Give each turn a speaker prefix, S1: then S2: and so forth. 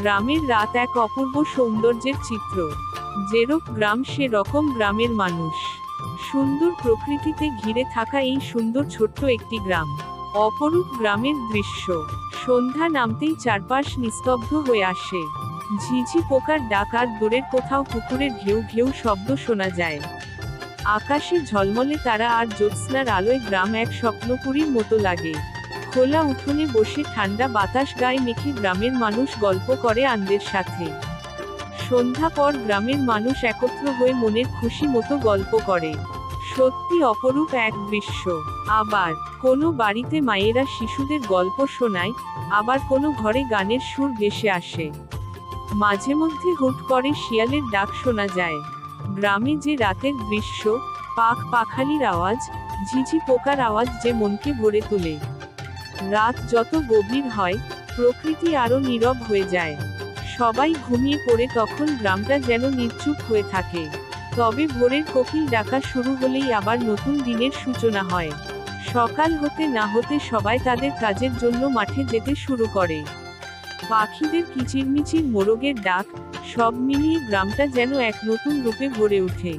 S1: গ্রামের রাত এক অপূর্ব সৌন্দর্যের চিত্র। যেরূপ গ্রাম সে রকম গ্রামের মানুষ। সুন্দর প্রকৃতিতে ঘিরে থাকা এই সুন্দর ছোট্ট একটি গ্রাম। অপরূপ গ্রামের দৃশ্য। সন্ধ্যা নামতেই চারপাশ নিস্তব্ধ হয়ে আসে। ঝিঝি পোকার ডাক আর দূরের কোথাও পুকুরের ঘেউ ঘেউ শব্দ শোনা যায়। আকাশে ঝলমলে তারা আর জ্যোৎস্নার আলোয় গ্রাম এক স্বপ্নপুরীর মতো লাগে। খোলা উঠোনে বসে ঠান্ডা বাতাস গায়ে মেখে গ্রামের মানুষ গল্প করে আনন্দের সাথে। সন্ধ্যা পর গ্রামের মানুষ একত্র হয়ে মনের খুশি মতো গল্প করে। সত্যি অপরূপ এক দৃশ্য। আবার, কোনো বাড়িতে মায়েরা শিশুদের গল্প শোনায়, আবার কোনো ঘরে গানের সুর ভেসে আসে। মাঝে মধ্যে হুট করে শিয়ালের ডাক শোনা যায়। গ্রামে যে রাতের দৃশ্য পাখ পাখালির আওয়াজ, ঝিঝি পোকার আওয়াজ যে মনকে ভরে তোলে। রাত যত গভীর হয়, প্রকৃতি আরও নীরব হয়ে যায়। সবাই ঘুমিয়ে পড়ে তখন গ্রামটা যেন নিশ্চুপ হয়ে থাকে। তবে ভোরের কোকিল ডাকা শুরু হলেই আবার নতুন দিনের সূচনা হয়। সকাল হতে না হতে সবাই তাদের কাজের জন্য মাঠে যেতে শুরু করে। পাখিদের কিচিরমিচির মোরগের ডাক, সব মিলিয়ে গ্রামটা যেন এক নতুন রূপে ভরে ওঠে।